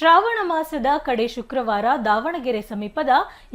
ಶ್ರಾವಣ ಮಾಸದ ಕಡೆ ಶುಕ್ರವಾರ ದಾವಣಗೆರೆ ಸಮೀಪದ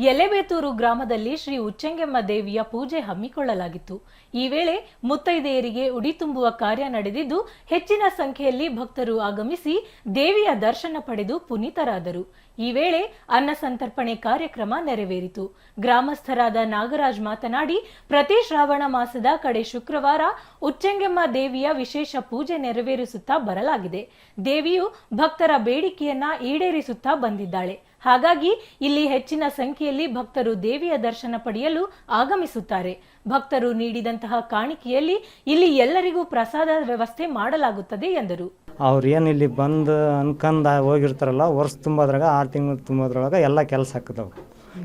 ಎಲೆಬೇತೂರು ಗ್ರಾಮದಲ್ಲಿ ಶ್ರೀ ಉಚ್ಚಂಗೆಮ್ಮ ದೇವಿಯ ಪೂಜೆ ಹಮ್ಮಿಕೊಳ್ಳಲಾಗಿತ್ತು. ಈ ವೇಳೆ ಮುತ್ತೈದೆಯರಿಗೆ ಉಡಿ ತುಂಬುವ ಕಾರ್ಯ ನಡೆದಿದ್ದು, ಹೆಚ್ಚಿನ ಸಂಖ್ಯೆಯಲ್ಲಿ ಭಕ್ತರು ಆಗಮಿಸಿ ದೇವಿಯ ದರ್ಶನ ಪಡೆದು ಪುನೀತರಾದರು. ಈ ವೇಳೆ ಅನ್ನ ಸಂತರ್ಪಣೆ ಕಾರ್ಯಕ್ರಮ ನೆರವೇರಿತು. ಗ್ರಾಮಸ್ಥರಾದ ನಾಗರಾಜ್ ಮಾತನಾಡಿ, ಪ್ರತಿ ಶ್ರಾವಣ ಮಾಸದ ಕಡೆ ಶುಕ್ರವಾರ ಉಚ್ಚಂಗೆಮ್ಮ ದೇವಿಯ ವಿಶೇಷ ಪೂಜೆ ನೆರವೇರಿಸುತ್ತಾ ಬರಲಾಗಿದೆ. ದೇವಿಯು ಭಕ್ತರ ಬೇಡಿಕೆಯನ್ನ ಈಡೇರಿಸುತ್ತಾ ಬಂದಿದ್ದಾಳೆ. ಹಾಗಾಗಿ ಇಲ್ಲಿ ಹೆಚ್ಚಿನ ಸಂಖ್ಯೆಯಲ್ಲಿ ಭಕ್ತರು ದೇವಿಯ ದರ್ಶನ ಪಡೆಯಲು ಆಗಮಿಸುತ್ತಾರೆ. ಭಕ್ತರು ನೀಡಿದಂತಹ ಕಾಣಿಕೆಯಲ್ಲಿ ಇಲ್ಲಿ ಎಲ್ಲರಿಗೂ ಪ್ರಸಾದ ವ್ಯವಸ್ಥೆ ಮಾಡಲಾಗುತ್ತದೆ ಎಂದರು. ಅವ್ರು ಏನು ಇಲ್ಲಿ ಬಂದು ಅನ್ಕಂದ ಹೋಗಿರ್ತಾರಲ್ಲ ವರ್ಷ ತುಂಬೋದ್ರಾಗ ಆರು ತಿಂಗಳು ತುಂಬೋದ್ರೊಳಗೆ ಎಲ್ಲ ಕೆಲಸ ಹಾಕಿದವು.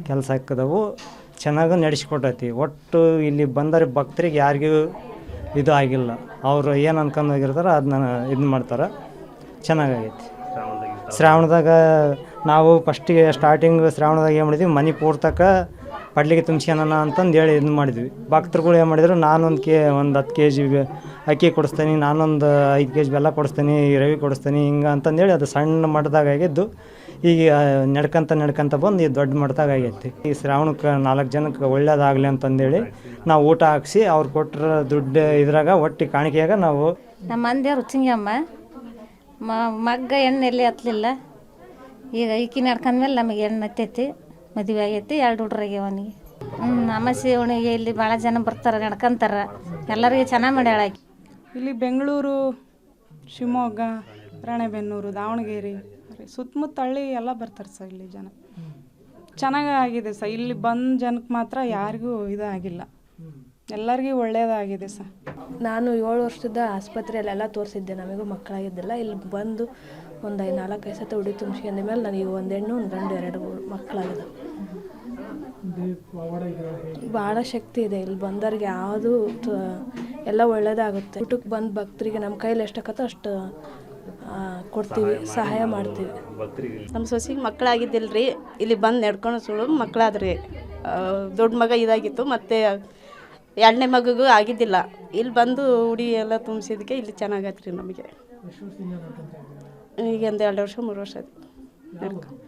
ಕೆಲಸ ಹಾಕಿದವು ಚೆನ್ನಾಗಿ ನಡೆಸ್ಕೊಟ್ಟೈತಿ. ಒಟ್ಟು ಇಲ್ಲಿ ಬಂದರೆ ಭಕ್ತರಿಗೆ ಯಾರಿಗೂ ಇದು ಆಗಿಲ್ಲ. ಅವರು ಏನು ಅನ್ಕೊಂಡು ಹೋಗಿರ್ತಾರೋ ಅದನ್ನ ಇದು ಮಾಡ್ತಾರೆ. ಚೆನ್ನಾಗೈತಿ. ಶ್ರಾವಣದಾಗ ನಾವು ಫಸ್ಟಿಗೆ ಸ್ಟಾರ್ಟಿಂಗ್ ಶ್ರಾವಣದಾಗ ಏನು ಮಾಡಿದ್ವಿ? ಮನೆ ಪೂರ್ತಕ ಪಡ್ಲಿಗೆ ತುಂಬ್ಸ್ಕೊಳಣ ಅಂತಂದು ಹೇಳಿ ಇದು ಮಾಡಿದ್ವಿ. ಭಕ್ತರುಗಳು ಏನು ಮಾಡಿದ್ರು? ನಾನೊಂದು ಕೆ, ಒಂದು ಹತ್ತು ಕೆ ಜಿ ಅಕ್ಕಿ ಕೊಡಿಸ್ತೀನಿ, ನಾನೊಂದು ಐದು ಕೆ ಜಿ ಬೆಲ್ಲ ಕೊಡಿಸ್ತೀನಿ, ರವಿ ಕೊಡಿಸ್ತೀನಿ, ಹಿಂಗೆ ಅಂತಂದೇಳಿ ಅದು ಸಣ್ಣ ಮಟ್ಟದಾಗ ಆಗಿದ್ದು, ಈಗ ನಡ್ಕಂತ ನಡ್ಕೊಂತ ಬಂದು ಈ ದೊಡ್ಡ ಮಟ್ಟದಾಗ ಆಗೈತಿ. ಈ ಶ್ರಾವಣಕ್ಕೆ ನಾಲ್ಕು ಜನಕ್ಕೆ ಒಳ್ಳೇದಾಗಲಿ ಅಂತಂದೇಳಿ ನಾವು ಊಟ ಹಾಕ್ಸಿ ಅವ್ರು ಕೊಟ್ಟರೆ ದುಡ್ಡು ಇದ್ರಾಗ ಒಟ್ಟು ಕಾಣಿಕೆಯಾಗ ನಾವು ನಮ್ಮ ಮಂದಿಯವ್ರು ರುಚಿಂಗಮ್ಮ ಮಗ್ಗ ಎಣ್ಣೆ ಎಲ್ಲಿ ಹತ್ತಲಿಲ್ಲ ಈಗ ಈಕಿ ನಡ್ಕೊಂಡ್ಮೇಲೆ ನಮಗೆ ಹೆಣ್ಣು ಹತ್ತೈತಿ, ಮದುವೆ ಆಗೈತಿ, ಎರಡು ಹುಡ್ರಿಗೆ ಅವನಿಗೆ. ಹ್ಞೂ ಅಮಾಸೆ ಅವನಿಗೆ ಇಲ್ಲಿ ಭಾಳ ಜನ ಬರ್ತಾರೆ, ನಡ್ಕೊಂತಾರೆ. ಎಲ್ಲರಿಗೆ ಚೆನ್ನಾಗಿ ಮಾಡ್ಯಾಳ ಆಕಿ. ಇಲ್ಲಿ ಬೆಂಗಳೂರು, ಶಿವಮೊಗ್ಗ, ರಾಣೆಬೆನ್ನೂರು, ದಾವಣಗೆರೆ ಸುತ್ತಮುತ್ತ ಹಳ್ಳಿ ಎಲ್ಲ ಬರ್ತಾರೆ ಸರ್ ಇಲ್ಲಿ ಜನ. ಚೆನ್ನಾಗಾಗಿದೆ ಸರ್, ಇಲ್ಲಿ ಬಂದ ಜನಕ್ಕೆ ಮಾತ್ರ ಯಾರಿಗೂ ಇದಾಗಿಲ್ಲ. ಎಲ್ಲರಿಗೂ ಒಳ್ಳೆಯದಾಗಿದೆ ಸರ್. ನಾನು ಏಳು ವರ್ಷದ ಆಸ್ಪತ್ರೆಯಲ್ಲೆಲ್ಲ ತೋರಿಸಿದ್ದೆ. ನಮಗೂ ಮಕ್ಕಳಾಗಿದ್ದಿಲ್ಲ. ಇಲ್ಲಿ ಬಂದು ಒಂದು ಐದು ನಾಲ್ಕೈದು ಸತ ಉಡಿ ತುಂಬಿಸ್ಕೊಂಡ ಮೇಲೆ ನನಗೆ ಒಂದು ಹೆಣ್ಣು ಒಂದು ಗಂಡು ಎರಡು ಮಕ್ಕಳಾಗಿದೆ. ಭಾಳ ಶಕ್ತಿ ಇದೆ. ಇಲ್ಲಿ ಬಂದವ್ರಿಗೆ ಯಾವುದು ಎಲ್ಲ ಒಳ್ಳೇದಾಗುತ್ತೆ. ಊಟಕ್ಕೆ ಬಂದು ಭಕ್ತರಿಗೆ ನಮ್ಮ ಕೈಲಿ ಎಷ್ಟಾಗತ್ತೋ ಅಷ್ಟು ಕೊಡ್ತೀವಿ ಸಹಾಯ ಮಾಡ್ತೀವಿ. ನಮ್ಮ ಸೊಸಿಗೆ ಮಕ್ಕಳಾಗಿದ್ದಿಲ್ಲ ರೀ ಇಲ್ಲಿ ಬಂದು ನಡ್ಕೊಂಡು ಸುಳು ಮಕ್ಕಳಾದ್ರಿ. ದೊಡ್ಡ ಮಗ ಇದಾಗಿತ್ತು. ಮತ್ತು ಎರಡನೇ ಮಗುಗೂ ಆಗಿದ್ದಿಲ್ಲ. ಇಲ್ಲಿ ಬಂದು ಉಡಿ ಎಲ್ಲ ತುಂಬಿಸಿದಕ್ಕೆ ಇಲ್ಲಿ ಚೆನ್ನಾಗೈತೆ ರೀ ನಮಗೆ. ಈಗ ಒಂದು ಎರಡು ವರ್ಷ ಮೂರು ವರ್ಷ ಆಯ್ತು.